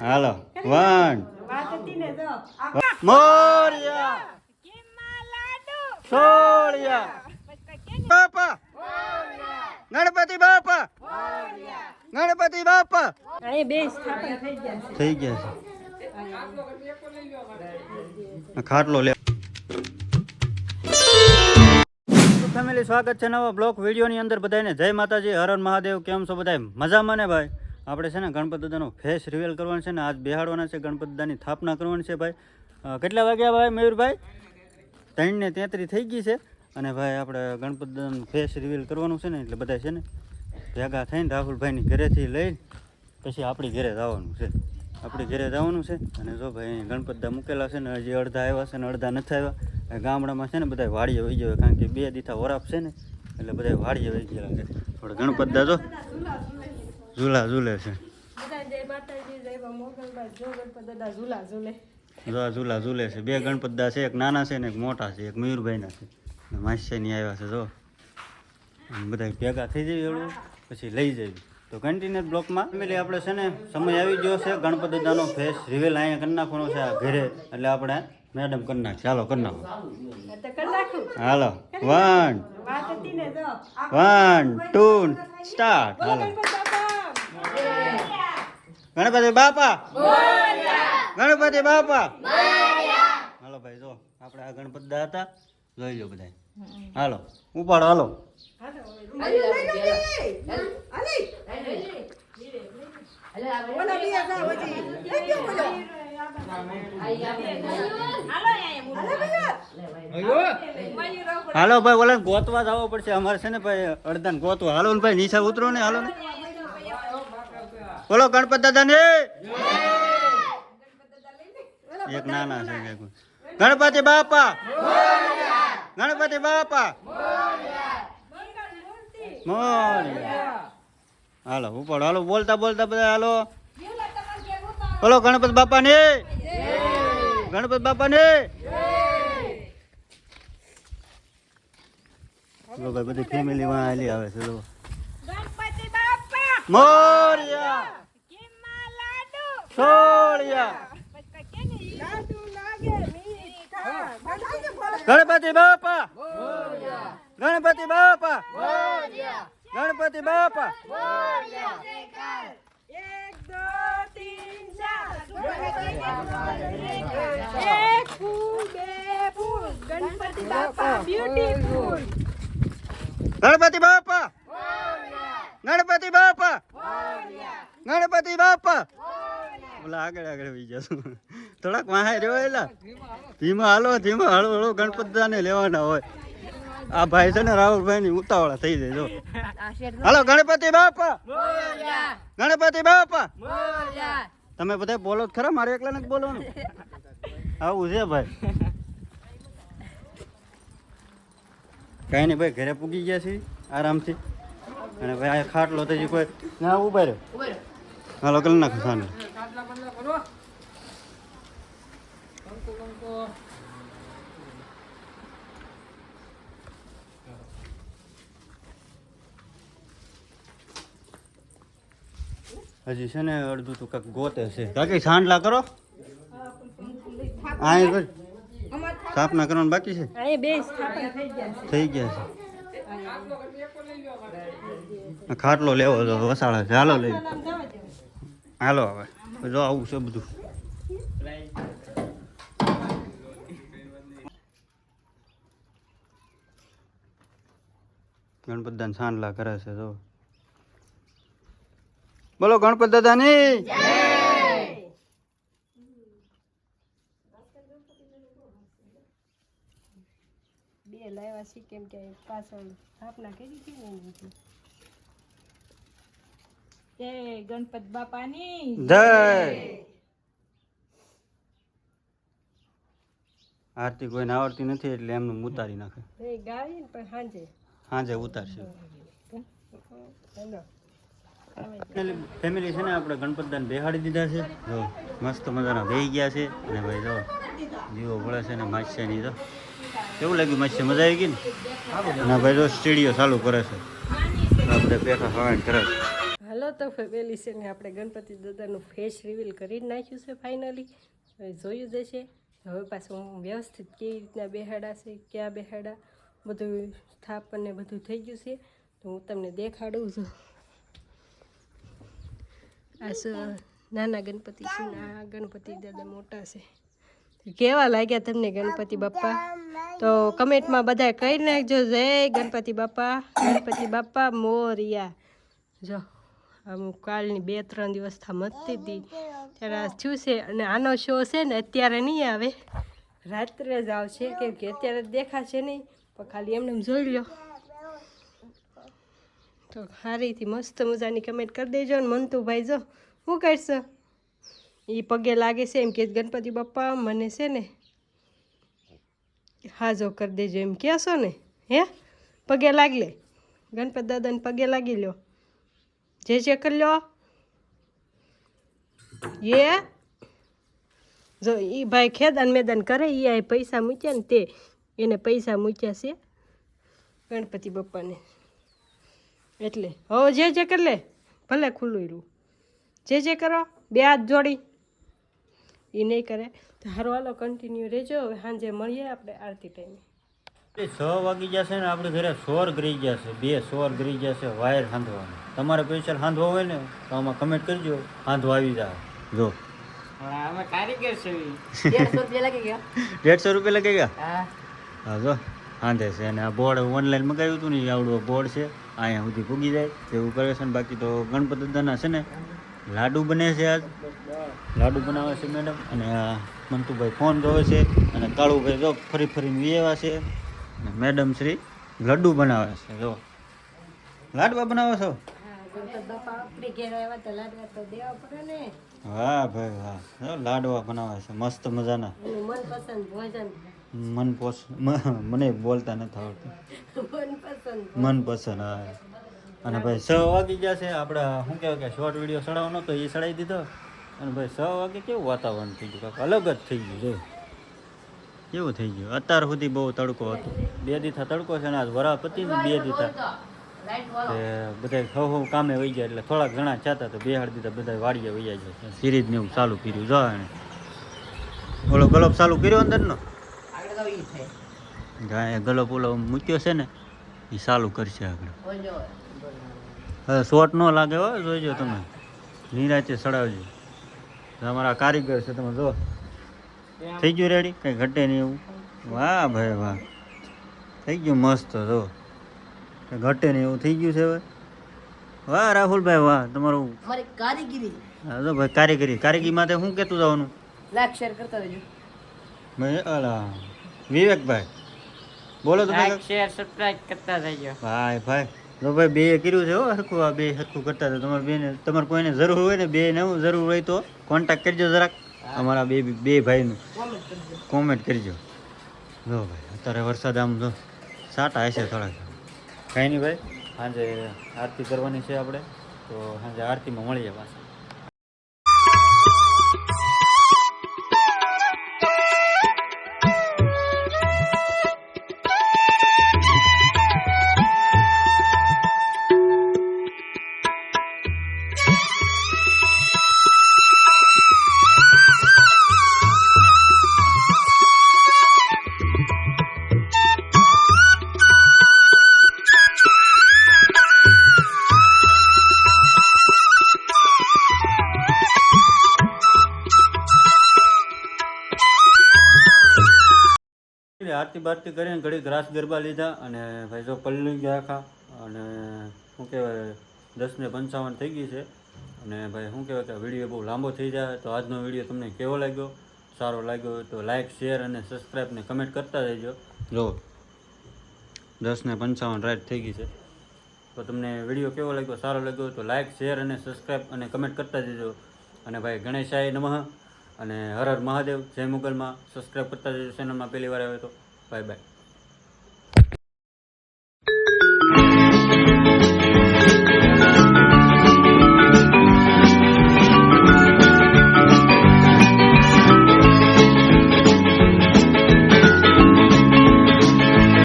હાલો one. વાત હતી ને જો મોરિયા. સોળિયા બાપા. ગણપતિ બાપા. ગણપતિ બાપા. અહીં બે સ્થાપન થઈ ગયા થઈ ગયા છે. ખાટલો લે. ફેમિલી સ્વાગત છે નવા બ્લોક વિડીયોની અંદર. બધાને જય માતાજી. હરણ મહાદેવ. કેમ છો બધા મજામાં ને ભાઈ? આપણે છે ને ગણપત દાદાનો ફેસ રિવેલ કરવાનો છે ને આજ બેહાડવાના છે, ગણપત દાદાની સ્થાપના કરવાની છે ભાઈ. કેટલા વાગ્યા ભાઈ મયુરભાઈ? ત્રણ ને તેત્રીસ થઈ ગઈ છે અને ભાઈ આપણે ગણપત દાદાનું ફેસ રિવીલ કરવાનું છે ને એટલે બધા છે ને ભેગા થઈને રાહુલભાઈની ઘરેથી લઈને પછી આપણી ઘરે જવાનું છે. આપણી ઘરે જવાનું છે અને જો ભાઈ ગણપત દા મૂકેલા છે ને હજી અડધા આવ્યા છે ને અડધા નથી આવ્યા. ગામડામાં છે ને બધા વાડીએ વહી ગયા કારણ કે બે દીથા વરાપ છે ને એટલે બધા વાડીએ વહી ગયેલા છે. થોડા ગણપત દા ઝૂલા ઝૂલે છે. ઝૂલા ઝૂલે. છે. બે ગણપતદા છે એક નાના છે ને એક મોટા છે એક મયુરભાઈના છે. માસ્યાની આવ્યા છે જો. બધા ભેગા થઈ જઈએ એવું પછી લઈ જઈએ. તો કન્ટિન્યુ બ્લોકમાં. ફેમિલી આપણે છે ને સમય આવી ગયો છે ગણપત દાદાનો ફેસ રિવેલ અહીંયા કરી નાખવાનો છે આ ઘરે. એટલે આપણે મેડમ કરી નાખીએ. ચાલો કરી નાખો. નાખું. હાલો. વન વન ટુ સ્ટાર્ટ હાલો. ગણપત બાપા? ગણપતિ બાપા? હાલો ભાઈ, જો, આપણે આ ગણપતિ હતા. જોઈ લો બધા હાલો, ઉપાડો, હાલો. હાલો ભાઈ ઓલા ગોતવા જવો પડશે. અમારે છે ને ભાઈ અડધા ને ગોતવા. હાલો ને ભાઈ, નીચે ઉતરો ને, હાલો ને. બોલો ગણપત એક નાના છે ગણપતિ બાપા. ગણપતિ બાપા. મોર્યા. હાલો ઉપાડો હાલો બોલતા બોલતા બધા હાલો. બોલો ગણપતિ બાપા ને ગણપતિ બાપા ને બધી ફેમિલી માં આવે છે મોર્યા. સોળિયા લાડુ લાગે મીઠા ગણપતિ બાપા ગણપતિ બાપા ગણપતિ બાપા એક દો તીન ચાર એક ફૂલ બે ફૂલ ગણપતિ બાપા બ્યુટીફુલ ગણપતિ બાપા ગણપતિ બાપા ગણપતિ બાપા ઓલા આગળ આગળ વહી જશું. થોડાક વાહે રહ્યો એલા ધીમા હાલો ધીમા હાલો હળો ગણપતિ લેવાના હોય. આ ભાઈ છે ને રાહુલભાઈ ની ઉતાવળા થઈ જાય, જો. હાલો, ગણપતિ બાપા. ગણપતિ બાપા. તમે બધા બોલો ખરા, મારે એકલા નથી બોલવાનું? આવું છે ભાઈ. કઈ નહીં ભાઈ, ઘરે પૂગી ગયા છે આરામથી. અને ભાઈ, આ ખાટલો હજી કોઈ ના, ઊભા રહ્યો. હાલો કલ કંકુ કંકુ હજી છે ને અડધું તો કાંઈક ગોતે છે. કાકી સાંડલા કરો. આ સ્થાપના કરવાનું બાકી છે? થઈ ગયા છે. થઈ ગયા છે. આ ખાટલો લેવો તો વસાળા છે. હાલો લઈ. હાલો હવે. જો આવું છે બધું. ગણપત દાદા સાંડલા કરે છે જો બોલો, ગણપત દાદાની? બે લાવ્યા છે કેમ કે પાછળ સ્થાપના કરી લીધે. જય ગણપત બાપાની? જય. આરતી કોઈને આવડતી નથી એટલે એમનું ઉતારી નાખે. એ ગાવી પણ હાંજે. હાંજે ઉતારશે. ફેમિલી છે ને આપણે ગણપતદાન બેહાડી દીધા છે. જો મસ્ત મજાના બેહી ગયા છે. અને ભાઈ જો જીવો પડે છે ને માસ્યાની તો. કેવું લાગ્યું માસ્યા? મજા આવી ગઈ ને? અને ભાઈ જો સ્ટેડિયો ચાલુ કરે છે. આપણે પેઠા હવાણ કરે છે હાલો તો ફેમિલી છે ને આપણે ગણપતિ દાદાનું ફેસ રિવીલ કરી નાખ્યું છે ફાઇનલી હવે જોયું જશે હવે પાછું વ્યવસ્થિત કેવી રીતના બેહાડા છે, ક્યાં બેહાડા, બધું સ્થાપન ને બધું થઈ ગયું છે. તો હું તમને દેખાડું છું. આ નાના ગણપતિ છે આ ગણપતિ દાદા મોટા છે. કેવા લાગ્યા તમને ગણપતિ બાપ્પા તો કમેન્ટમાં બધા કહી નાખજો. જય ગણપતિ બાપા ગણપતિ બાપા મોરિયા. જો. આમ કાલની બે ત્રણ દિવસ થા મસ્તી હતી ત્યારે આ થયું છે અને આનો શો છે ને અત્યારે નહીં આવે. રાત્રે જ આવશે કેમ કે અત્યારે દેખાશે નહીં પણ ખાલી એમને એમ જોઈ લો તો સારીથી મસ્ત મજાની કમેન્ટ કરી દેજો ને મંતુભાઈ જો શું કરશો? એ પગે લાગે છે એમ કે ગણપતિ બાપ્પા મને છે ને હાજો કરી દેજો એમ કહેશો ને હે? પગે લાગલે? ગણપતિ દાદાને પગે લાગી લ્યો. જે જે કરી લ્યો એ જો એ ભાઈ ખેદાન મેદાન કરે એ આ પૈસા મૂક્યા ને તે એને પૈસા મૂક્યા છે ગણપતિ બાપ્પાને એટલે હવે જે જે કરી લે ભલે ખુલ્લું રહ્યું જે જે કરો બે હાથ જોડી એ નહીં કરે તો હારો હાલો કન્ટિન્યુ રહેજો હવે સાંજે મળીએ આપણે આરતી ટાઈમે છ વાગી જશે ને આપણે ઘરે સોર ગરી ગયા છે બે સોર ગરી ગયા છે વાયર હાંધવાનો. તમારે પૈસા હાંધવો હોય ને તો આમાં કમેન્ટ કરજો. હાંધવો આવી જાય જો. અમે કારીગર છે. દેડસો રૂપિયા લાગી ગયા. હા. હા જો. હાંધે છે. અને આ બોર્ડ ઓનલાઈન મગાવ્યું હતું ને આવડું બોર્ડ છે. અહીંયા સુધી પૂગી જાય. એવું કરે છે ને બાકી તો ગણપતિ દાદાના છે ને લાડુ બને છે આજ. લાડુ બનાવે છે મેડમ અને આ મંતુભાઈ ફોન જોવે છે. અને કાળુભાઈ જો ફરી ફરીને વિયેવા છે. મેડમ શ્રી લડ્ડુ બનાવે છે, જો. લાડવા બનાવો છો? વાહ ભાઈ વાહ. લાડવા બનાવે છે, મસ્ત મજાના. મન મને બોલતા નથી આવડતું. મનપસંદ, હા. અને ભાઈ છ વાગી ગયા છે આપણે શું કહેવાય કે શોર્ટ વીડિયો ચડાવવાનો તો એ ચડાવી દીધો. અને ભાઈ છ વાગે કેવું વાતાવરણ થઈ ગયું અલગ જ થઈ ગયું, જો. કેવું થઈ ગયું? અત્યાર સુધી બહુ તડકો હતો. બે દીથા તડકો છે ને આજ વરા પતી બે દીથા. બધા હવ હવ કામે વહી ગયા એટલે થોડાક ઘણા ચાતા તો બે હાડ દીધા બધા વાડીએ વહી જાય સિરીજ ને એવું ચાલુ કર્યું. જો એને. ઓલો ગલોપ ચાલુ કર્યો અંદરનો? ગલોપ ઓલો મૂક્યો છે ને એ ચાલુ કરશે આગળ. હવે શોટ ન લાગે હો જોઈજો તમે. નિરાચે સડાવજો તમારા કારીગર છે તમે જો થઈ ગયું રેડી કંઈ ઘટે નહીં એવું? વાહ ભાઈ વાહ. થઈ ગયું મસ્ત જો. કંઈ ઘટે નહીં એવું થઈ ગયું છે હવે? વાહ રાહુલભાઈ વાહ તમારું કારીગીરી. હા જો ભાઈ કારીગરી. કારીગરી માટે શું કહેતું જવાનું? લાઈક શેર કરતા રહેજો. મેં અલા વિવેકભાઈ. બોલો તમે લાઈક શેર સબસ્ક્રાઇબ કરતા રહેજો. ભાઈ ભાઈ. જો ભાઈ બે કર્યું છે હો હરખું આ બે હરખું કરતા હતા તમારે બેને તમારે કોઈને જરૂર હોય ને બે ને જરૂર હોય તો કોન્ટેક્ટ કરજો જરાક. અમારા બે બે ભાઈનું. કોમેન્ટ કરજો. કોમેન્ટ કરજો. જો ભાઈ અત્યારે વરસાદ આમ જો સાટા હશે થોડાક. કાંઈ નહીં ભાઈ. સાંજે આરતી કરવાની છે આપણે. તો સાંજે આરતીમાં મળીએ પાછા. આરતી બારતી કરીને ઘડી ગ્રાસ ગરબા લીધા અને ભાઈ જો પલ્લી ગયા આખા. અને શું કહેવાય, દસ ને પંચાવન થઈ ગઈ છે. અને ભાઈ શું કહેવાય કે વીડિયો બહુ લાંબો થઈ જાય તો આજનો વીડિયો તમને કેવો લાગ્યો? સારો લાગ્યો તો લાઇક શેર અને સબસ્ક્રાઈબ ને કમેન્ટ કરતા રહેજો. જો દસ ને પંચાવન રાઈટ થઈ ગઈ છે. તો તમને વીડિયો કેવો લાગ્યો? સારો લાગ્યો તો લાઇક શેર અને સબસ્ક્રાઈબ અને કમેન્ટ કરતા જજો અને ભાઈ ગણેશાય નમઃ. અને હર હર મહાદેવ. જય મુગલમાં. સબસ્ક્રાઈબ કરતા જજો ચેનલમાં પહેલી વાર આવે તો. 拜拜。